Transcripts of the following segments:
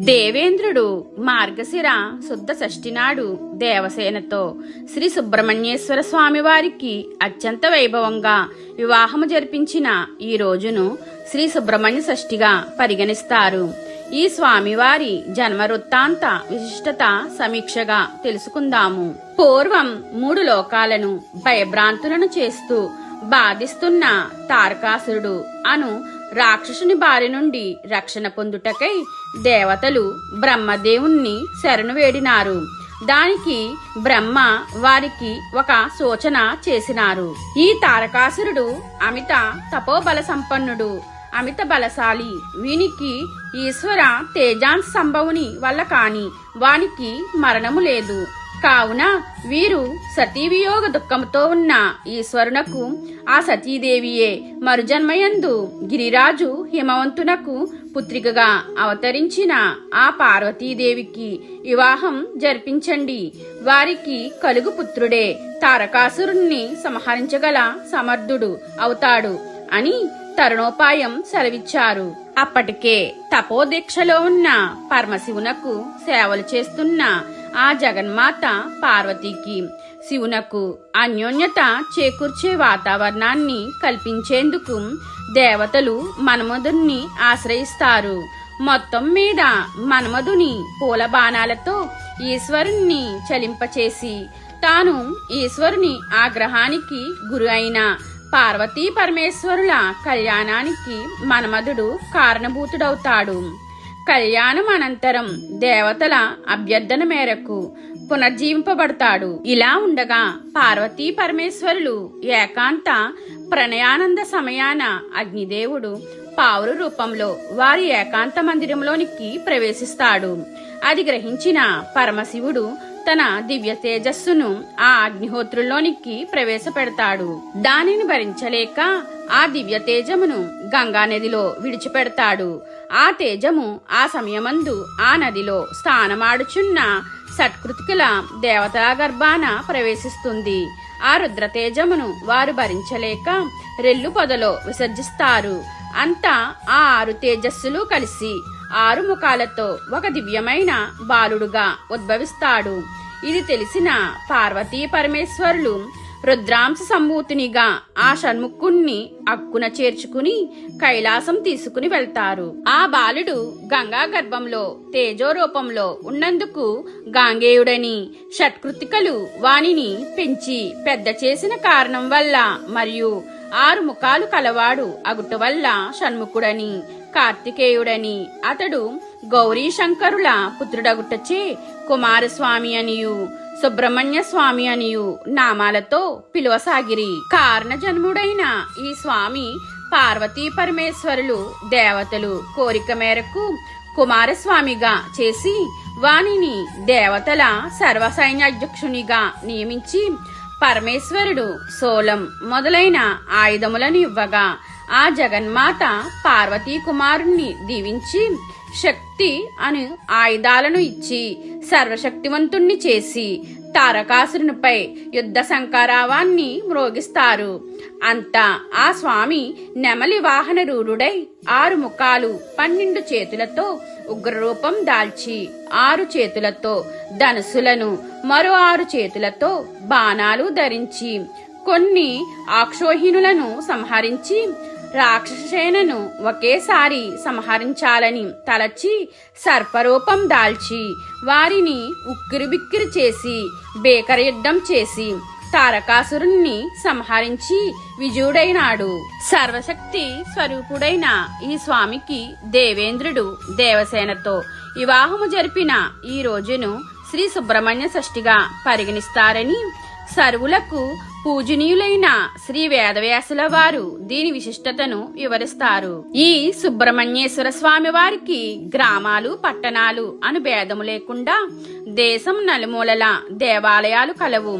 దేవేంద్రుడు మార్గశిర శుద్ధ షష్ఠినాడు దేవసేనతో శ్రీ సుబ్రహ్మణ్యేశ్వర స్వామివారికి అత్యంత వైభవంగా వివాహము జరిపించిన ఈ రోజును శ్రీ సుబ్రహ్మణ్య షష్ఠిగా పరిగణిస్తారు. ఈ స్వామివారి జన్మ వృత్తాంత విశిష్టత సమీక్షగా తెలుసుకుందాము. పూర్వం మూడు లోకాలను భయభ్రాంతులను చేస్తూ బాధిస్తున్న తారకాసురుడు అను రాక్షసుని బారి నుండి రక్షణ పొందుటకై దేవతలు బ్రహ్మదేవుణ్ణి శరణు వేడినారు. దానికి బ్రహ్మ వారికి ఒక సూచన చేసినారు. ఈ తారకాసురుడు అమిత తపోబల సంపన్నుడు. అమిత బలశాలి. వీనికి ఈశ్వర తేజాన్ సంభవుని వల్ల కాని వానికి మరణము లేదు. కావున వీరు సతీవియోగ దుఃఖంతో ఉన్న ఈశ్వరునకు ఆ సతీదేవియే మరుజన్మయందు గిరిరాజు హిమవంతునకు పుత్రికగా అవతరించిన ఆ పార్వతీదేవికి వివాహం జరిపించండి. వారికి కలుగు పుత్రుడే తారకాసురుణ్ణి సంహరించగల సమర్థుడు అవుతాడు అని తరుణోపాయం సెలవిచ్చారు. అప్పటికే తపోదీక్షలో ఉన్న పరమశివునకు సేవలు చేస్తున్న ఆ జగన్మాత పార్వతికి. శివునకు అన్యోన్యత చేకూర్చే వాతావరణాన్ని కల్పించేందుకు దేవతలు మన్మధుని ఆశ్రయిస్తారు. మొత్తం మీద మన్మధుని పూల బాణాలతో ఈశ్వరుణ్ణి చలింపచేసి తాను ఈశ్వరుని ఆగ్రహానికి గురి అయిన పార్వతీ పరమేశ్వరుల కళ్యాణానికి మన్మధుడు కారణభూతుడవుతాడు. కళ్యాణం అనంతరం దేవతల అభ్యర్థన మేరకు పునర్జీవింపబడతాడు. ఇలా ఉండగా పార్వతీ పరమేశ్వరులు ఏకాంత ప్రణయానంద సమయాన అగ్నిదేవుడు పావురు రూపంలో వారి ఏకాంత మందిరంలోనికి ప్రవేశిస్తాడు. అది గ్రహించిన పరమశివుడు తన దివ్య తేజస్సును ఆ అగ్నిహోత్రుల్లోనికి ప్రవేశపెడతాడు. దానిని భరించలేక ఆ దివ్య తేజమును గంగా నదిలో విడిచిపెడతాడు. ఆ తేజము ఆ సమయమందు ఆ నదిలో స్నానమాడుచున్న సత్కృతికుల దేవతల గర్భాన ప్రవేశిస్తుంది. ఆ రుద్ర తేజమును వారు భరించలేక రెల్లు పొదలో విసర్జిస్తారు. అంతా ఆ ఆరు తేజస్సులు కలిసి ఆరు ముఖాలతో ఒక దివ్యమైన బాలుడుగా ఉద్భవిస్తాడు. ఇది తెలిసిన పార్వతీ పరమేశ్వరులు రుద్రాంశ సంభూతునిగా ఆ షణ్ముఖుణ్ణి అక్కున చేర్చుకుని కైలాసం తీసుకుని వెళ్తారు. ఆ బాలుడు గంగా గర్భంలో తేజో రూపంలో ఉన్నందుకు గాంగేయుడని షట్కృతికలు వానిని పెంచి పెద్ద చేసిన కారణం వల్ల మరియు ఆరు ముఖాలు కలవాడు అగుట వల్ల షణ్ముఖుడని కార్తికేయుడని అతడు గౌరీ శంకరుల పుత్రుడగుటచే కుమారస్వామి అనియు సుబ్రహ్మణ్య స్వామి అనియు నామాలతో పిలువసాగిరి. కారణ జన్ముడైన ఈ స్వామి పార్వతీ పరమేశ్వరులు దేవతలు కోరిక మేరకు కుమారస్వామిగా చేసి వానిని దేవతల సర్వసైన్యాధ్యక్షునిగా నియమించి పరమేశ్వరుడు సోలం మొదలైన ఆయుధములను ఇవ్వగా ఆ జగన్మాత పార్వతీ కుమారుణ్ణి దీవించి శక్తి అను ఆయుధాలను ఇచ్చి సర్వశక్తివంతుణ్ణి చేసి తారకాసురునిపై యుద్ధ సంకారావాన్ని మ్రోగిస్తారు. అంతా ఆ స్వామి నెమలి వాహన రూఢుడై ఆరు ముఖాలు పన్నెండు చేతులతో ఉగ్రరూపం దాల్చి ఆరు చేతులతో ధనుసులను మరో ఆరు చేతులతో బాణాలు ధరించి కొన్ని ఆక్షోహీనులను సంహరించి రాక్షసేనను ఒకేసారి సంహరించాలని తలచి సర్పరూపం దాల్చి వారిని ఉక్కిరిబిక్కిరి చేసి బేకర యుద్ధం చేసి తారకాసురుణ్ణి సంహరించి విజయుడైనాడు సర్వశక్తి స్వరూపుడైన ఈ స్వామికి దేవేంద్రుడు దేవసేనతో వివాహము జరిపిన ఈ రోజును శ్రీ సుబ్రహ్మణ్య షష్ఠిగా పరిగణిస్తారని సరువులకు పూజనీయులైన శ్రీ వేదవ్యాసుల వారు దీని విశిష్టతను వివరిస్తారు. ఈ సుబ్రహ్మణ్యేశ్వర స్వామి వారికి గ్రామాలు పట్టణాలు అను భేదము లేకుండా దేశం నలుమూలల దేవాలయాలు కలవు.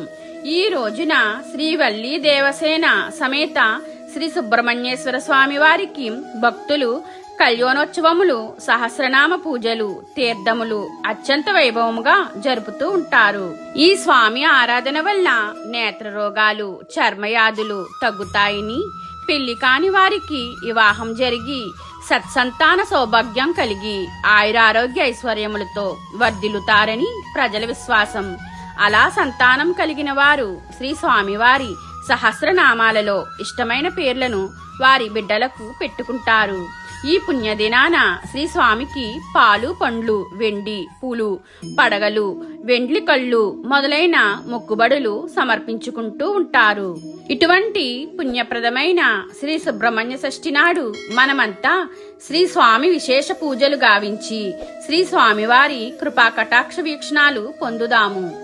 ఈ రోజున శ్రీవల్లి దేవసేన సమేత శ్రీ సుబ్రహ్మణ్యేశ్వర స్వామి వారికి భక్తులు కళ్యాణోత్సవములు సహస్రనామ పూజలు తీర్థములు అత్యంత వైభవముగా జరుపుతూ ఉంటారు. ఈ స్వామి ఆరాధన వల్ల నేత్ర రోగాలు చర్మయాదులు తగ్గుతాయని పెళ్ళి కాని వారికి వివాహం జరిగి సత్సంతాన సౌభాగ్యం కలిగి ఆయురారోగ్య ఐశ్వర్యములతో వర్ధిల్లుతారని ప్రజల విశ్వాసం. అలా సంతానం కలిగిన వారు శ్రీ స్వామివారి సహస్రనామాలలో ఇష్టమైన పేర్లను వారి బిడ్డలకు పెట్టుకుంటారు. ఈ పుణ్యదినాన శ్రీ స్వామికి పాలు పండ్లు వెండి పూలు పడగలు వెండ్లి కళ్ళు మొదలైన మొక్కుబడులు సమర్పించుకుంటూ ఉంటారు. ఇటువంటి పుణ్యప్రదమైన శ్రీ సుబ్రహ్మణ్య షష్ఠి నాడు మనమంతా శ్రీ స్వామి విశేష పూజలు గావించి శ్రీ స్వామివారి కృపా కటాక్ష వీక్షణాలు పొందుదాము.